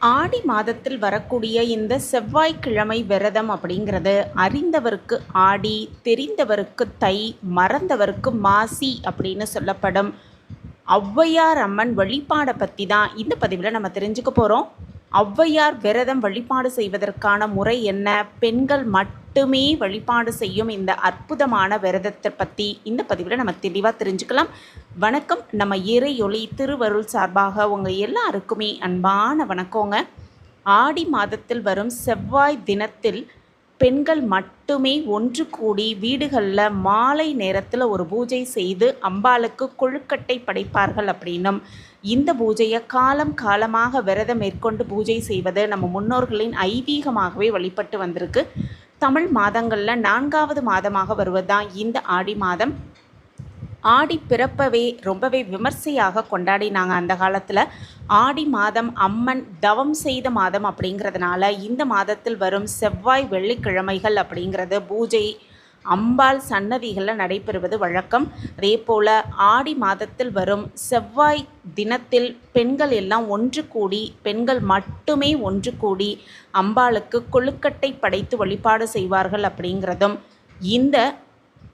ஆடி மாதத்தில் வரக்கூடிய இந்த செவ்வாய்க்கிழமை விரதம் அப்படிங்கிறது அறிந்தவருக்கு ஆடி தெரிந்தவருக்கு தை மறந்தவருக்கு மாசி அப்படின்னு சொல்லப்படும். ஔவையார் அம்மன் வழிபாடை பற்றி தான் இந்த பதிவில் நம்ம தெரிஞ்சுக்க போகிறோம் ஔவையார் விரதம் வழிபாடு செய்வதற்கான முறை என்ன? பெண்கள் மட்டும் மட்டுமே வழிபாடு செய்யும் இந்த அற்புதமான விரதத்தை பற்றி இந்த பதிவில் நம்ம தெளிவாக தெரிஞ்சுக்கலாம். வணக்கம். நம்ம இறையொளி திருவருள் சார்பாக உங்கள் எல்லாருக்குமே அன்பான வணக்கங்க. ஆடி மாதத்தில் வரும் செவ்வாய் தினத்தில் பெண்கள் மட்டுமே ஒன்று கூடி வீடுகளில் மாலை நேரத்தில் ஒரு பூஜை செய்து அம்பாளுக்கு கொழுக்கட்டை படைப்பார்கள் அப்படின்னும். இந்த பூஜையை காலம் காலமாக விரதம் மேற்கொண்டு பூஜை செய்வது நம்ம முன்னோர்களின் ஐதீகமாகவே வழிபட்டு வந்திருக்கு. தமிழ் மாதங்களில் நான்காவது மாதமாக வருவதுதான் இந்த ஆடி மாதம். ஆடி பிறப்பவே ரொம்பவே விமர்சையாக கொண்டாடினாங்க அந்த காலத்தில். ஆடி மாதம் அம்மன் தவம் செய்த மாதம் அப்படிங்கிறதுனால இந்த மாதத்தில் வரும் செவ்வாய் வெள்ளிக்கிழமைகள் அப்படிங்கிறது பூஜை அம்பாள் சன்னதிகளில் நடைபெறுவது வழக்கம். அதே போல் ஆடி மாதத்தில் வரும் செவ்வாய் தினத்தில் பெண்கள் எல்லாம் ஒன்று கூடி பெண்கள் மட்டுமே ஒன்று கூடி அம்பாளுக்கு கொழுக்கட்டை படைத்து வழிபாடு செய்வார்கள் அப்படிங்கிறதும் இந்த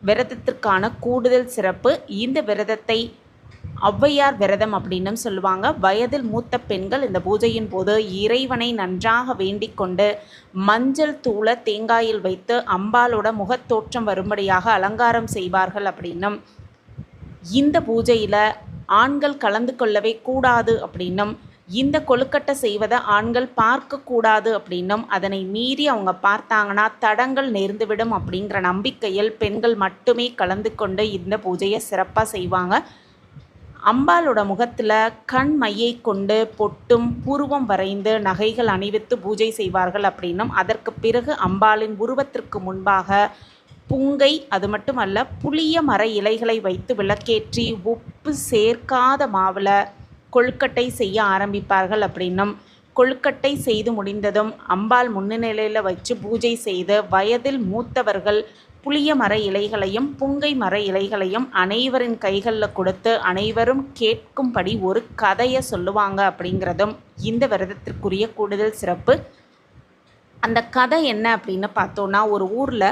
விரதத்திற்கான கூடுதல் சிறப்பு. இந்த விரதத்தை ஔவையார் விரதம் அப்படின்னும் சொல்லுவாங்க. வயதில் மூத்த பெண்கள் இந்த பூஜையின் போது இறைவனை நன்றாக வேண்டிக் கொண்டு மஞ்சள் தூள தேங்காயில் வைத்து அம்பாலோட முகத்தோற்றம் வரும்படியாக அலங்காரம் செய்வார்கள் அப்படின்னும். இந்த பூஜையில் ஆண்கள் கலந்து கொள்ளவே கூடாது அப்படின்னும். இந்த கொழுக்கட்டை செய்வதை ஆண்கள் பார்க்கக்கூடாது அப்படின்னும். அதனை மீறி அவங்க பார்த்தாங்கன்னா தடங்கள் நேர்ந்துவிடும் அப்படிங்கிற நம்பிக்கையில் பெண்கள் மட்டுமே கலந்து கொண்டு இந்த பூஜையை சிறப்பாக செய்வாங்க. அம்பாளோட முகத்தில் கண் மையை கொண்டு பொட்டும் புருவம் வரைந்து நகைகள் அணிவித்து பூஜை செய்வார்கள் அப்படின்னும் அதற்கு பிறகு அம்பாளின் உருவத்திற்கு முன்பாக புங்கை அது மட்டுமல்ல புளிய மர இலைகளை வைத்து விளக்கேற்றி உப்பு சேர்க்காத மாவில் கொழுக்கட்டை செய்ய ஆரம்பிப்பார்கள் அப்படின்னும் கொழுக்கட்டை செய்து முடிந்ததும் அம்பாள் முன்னிலையில் வச்சு பூஜை செய்து வயதில் மூத்தவர்கள் புளிய மர இலைகளையும் புங்கை மர இலைகளையும் அனைவரின் கைகளில் கொடுத்து அனைவரும் கேட்கும்படி ஒரு கதையை சொல்லுவாங்க அப்படிங்கிறதும் இந்த விரதத்திற்குரிய கூடுதல் சிறப்பு. அந்த கதை என்ன அப்படின்னு பார்த்தோன்னா ஒரு ஊரில்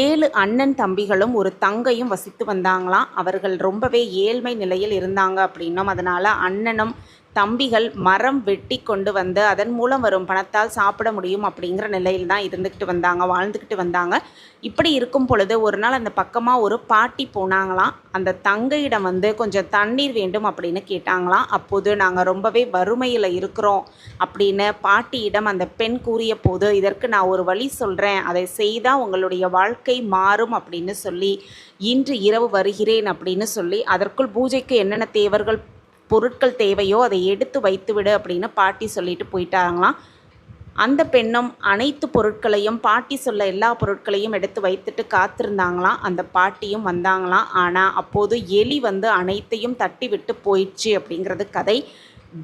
ஏழு அண்ணன் தம்பிகளும் ஒரு தங்கையும் வசித்து வந்தாங்களாம். அவர்கள் ரொம்பவே ஏழ்மை நிலையில் இருந்தாங்க அப்படின்னும் அதனால் அண்ணனும் தம்பிகள் மரம் வெட்டி கொண்டு வந்து அதன் மூலம் வரும் பணத்தால் சாப்பிட முடியும் அப்படிங்கிற நிலையில் தான் இருந்துக்கிட்டு வந்தாங்க வாழ்ந்துக்கிட்டு வந்தாங்க. இப்படி இருக்கும் பொழுது ஒரு நாள் அந்த பக்கமாக ஒரு பாட்டி போனாங்களாம். அந்த தங்கையிடம் வந்து கொஞ்சம் தண்ணீர் வேண்டும் அப்படின்னு கேட்டாங்களாம். அப்போது நாங்கள் ரொம்பவே வறுமையில் இருக்கிறோம் அப்படின்னு பாட்டியிடம் அந்த பெண் கூறிய போது இதற்கு நான் ஒரு வழி சொல்கிறேன் அதை செய்தால் உங்களுடைய வாழ்க்கை மாறும் அப்படின்னு சொல்லி இன்று இரவு வருகிறேன் அப்படின்னு சொல்லி அதற்குள் பூஜைக்கு என்னென்ன தேவர்கள் பொருட்கள் தேவையோ அதை எடுத்து வைத்துவிடு அப்படின்னு பாட்டி சொல்லிட்டு போயிட்டாங்களாம். அந்த பெண்ணும் அனைத்து பொருட்களையும் பாட்டி சொல்ல எல்லா பொருட்களையும் எடுத்து வைத்துட்டு காத்திருந்தாங்களாம். அந்த பாட்டியும் வந்தாங்களாம். ஆனால் அப்போது எலி வந்து அனைத்தையும் தட்டி விட்டு போயிடுச்சு அப்படிங்கிறது கதை.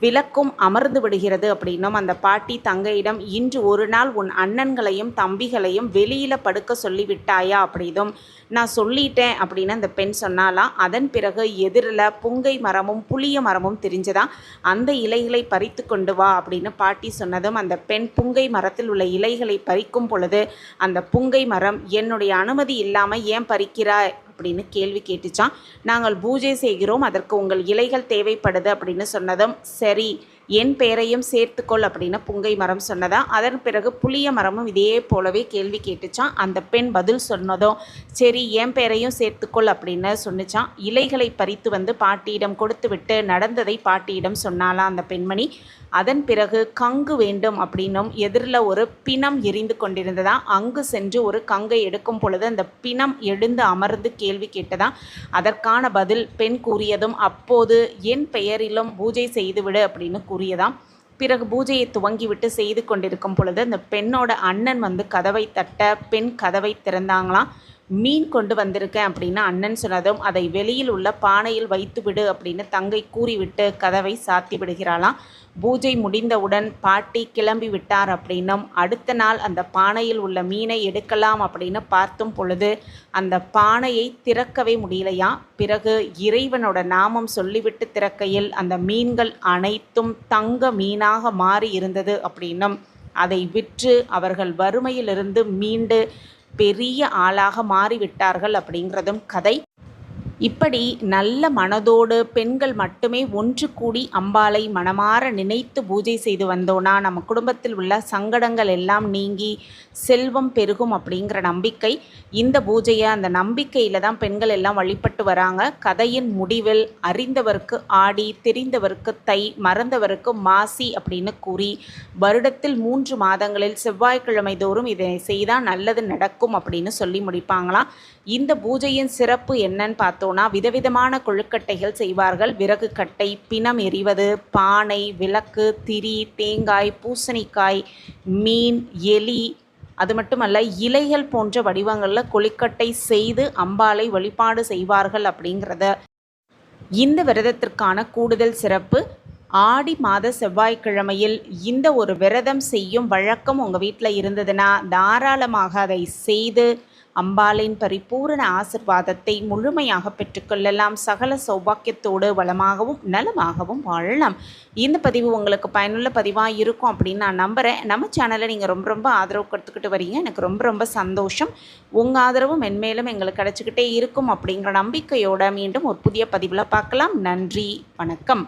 விளக்கும் அமர்ந்து விடுகிறது அப்படின்னும் அந்த பாட்டி தங்கையிடம் இன்று ஒரு நாள் உன் அண்ணன்களையும் தம்பிகளையும் வெளியில் படுக்க சொல்லிவிட்டாயா அப்படிதும். நான் சொல்லிட்டேன் அப்படின்னு அந்த பெண் சொன்னாலாம் அதன் பிறகு எதிரில் புங்கை மரமும் புளிய மரமும் தெரிஞ்சதா. அந்த இலைகளை பறித்து கொண்டு வா அப்படின்னு பாட்டி சொன்னதும் அந்த பெண் புங்கை மரத்தில் உள்ள இலைகளை பறிக்கும் பொழுது அந்த புங்கை மரம் என்னுடைய அனுமதி இல்லாமல் ஏன் பறிக்கிறாய் அப்படின்னு கேள்வி கேட்டுச்சான் நாங்கள் பூஜை செய்கிறோம் அதற்கு உங்கள் இலைகள் தேவைப்படுது அப்படின்னு சொன்னதும் சரி. என் பெயரையும் சேர்த்துக்கொள் அப்படின்னு புங்கை மரம் சொன்னதா? அதன் பிறகு புளிய மரமும் இதே போலவே கேள்வி கேட்டுச்சான் அந்த பெண் பதில் சொன்னதும் சரி என் பெயரையும் சேர்த்துக்கொள் அப்படின்னு சொன்னிச்சான் இலைகளை பறித்து வந்து பாட்டியிடம் கொடுத்து விட்டு நடந்ததை பாட்டியிடம் சொன்னாலாம் அந்த பெண்மணி? அதன் பிறகு கங்கு வேண்டும் அப்படின்னும் எதிரில் ஒரு பிணம் எரிந்து கொண்டிருந்ததா? அங்கு சென்று ஒரு கங்கை எடுக்கும் பொழுது அந்த பிணம் எழுந்து அமர்ந்து கேள்வி கேட்டதா? அதற்கான பதில் பெண் கூறியதும் அப்போது என் பெயரிலும் பூஜை செய்துவிடு அப்படின்னு உரியதாம் பிறகு பூஜையை துவங்கிவிட்டு செய்து கொண்டிருக்கும் பொழுது அந்த பெண்ணோட அண்ணன் வந்து கதவை தட்ட பெண் கதவை திறந்தாங்களாம். மீன் கொண்டு வந்திருக்கேன் அப்படின்னு அண்ணன் சொன்னதும் அதை வெளியில் உள்ள பானையில் வைத்துவிடு அப்படின்னு தங்கை கூறிவிட்டு கதவை சாத்தி விடுகிறாளாம். பூஜை முடிந்தவுடன் பாட்டி கிளம்பி விட்டார் அப்படின்னும் அடுத்த நாள் அந்த பானையில் உள்ள மீனை எடுக்கலாம் அப்படின்னு பார்த்தும் பொழுது அந்த பானையை திறக்கவே முடியலையா? பிறகு இறைவனோட நாமம் சொல்லிவிட்டு திறக்கையில் அந்த மீன்கள் அனைத்தும் தங்க மீனாக மாறி இருந்தது அப்படின்னும் அதை விற்று அவர்கள் வறுமையிலிருந்து மீண்டு பெரிய ஆளாக மாறிவிட்டார்கள் அப்படிங்கிறதும் கதை. இப்படி நல்ல மனதோடு பெண்கள் மட்டுமே ஒன்று கூடி அம்பாளை மனமாற நினைத்து பூஜை செய்து வந்தோன்னா நம்ம குடும்பத்தில் உள்ள சங்கடங்கள் எல்லாம் நீங்கி செல்வம் பெருகும் அப்படிங்கிற நம்பிக்கை. இந்த பூஜையை அந்த நம்பிக்கையில் தான் பெண்கள் எல்லாம் வழிபட்டு வராங்க. கதையின் முடிவில் அறிந்தவருக்கு ஆடி தெரிந்தவருக்கு தை மறந்தவருக்கு மாசி அப்படின்னு கூறி வருடத்தில் மூன்று மாதங்களில் செவ்வாய்க்கிழமை தோறும் இதை செய்தால் நல்லது நடக்கும் அப்படின்னு சொல்லி முடிப்பாங்களாம். இந்த பூஜையின் சிறப்பு என்னன்னு பார்த்தோன்னா விதவிதமான கொழுக்கட்டைகள் செய்வார்கள். விறகு கட்டை பிணம் எறிவது பானை விளக்கு திரி தேங்காய் பூசணிக்காய் மீன் எலி அது மட்டுமல்ல இலைகள் போன்ற வடிவங்களில் கொழுக்கட்டை செய்து அம்பாளை வழிபாடு செய்வார்கள் அப்படிங்கிறத. இந்த விரதத்திற்கான கூடுதல் சிறப்பு ஆடி மாத செவ்வாய்க்கிழமையில் இந்த ஒரு விரதம் செய்யும் வழக்கம் உங்கள் வீட்டில் இருந்ததுன்னா தாராளமாக அதை செய்து அம்பாளின் பரிபூரண ஆசிர்வாதத்தை முழுமையாக பெற்றுக்கொள்ளலாம். சகல சௌபாக்கியத்தோடு வளமாகவும் நலமாகவும் வாழலாம். இந்த பதிவு உங்களுக்கு பயனுள்ள பதிவாக இருக்கும் அப்படின்னு நான் நம்புகிறேன் நம்ம சேனலை நீங்கள் ரொம்ப ரொம்ப ஆதரவு கொடுத்துக்கிட்டு வரீங்க. எனக்கு ரொம்ப ரொம்ப சந்தோஷம். உங்கள் ஆதரவும் மென்மேலும் எங்களுக்கு கிடச்சிக்கிட்டே இருக்கும் அப்படிங்கிற நம்பிக்கையோடு மீண்டும் ஒரு புதிய பதிவில் பார்க்கலாம். நன்றி. வணக்கம்.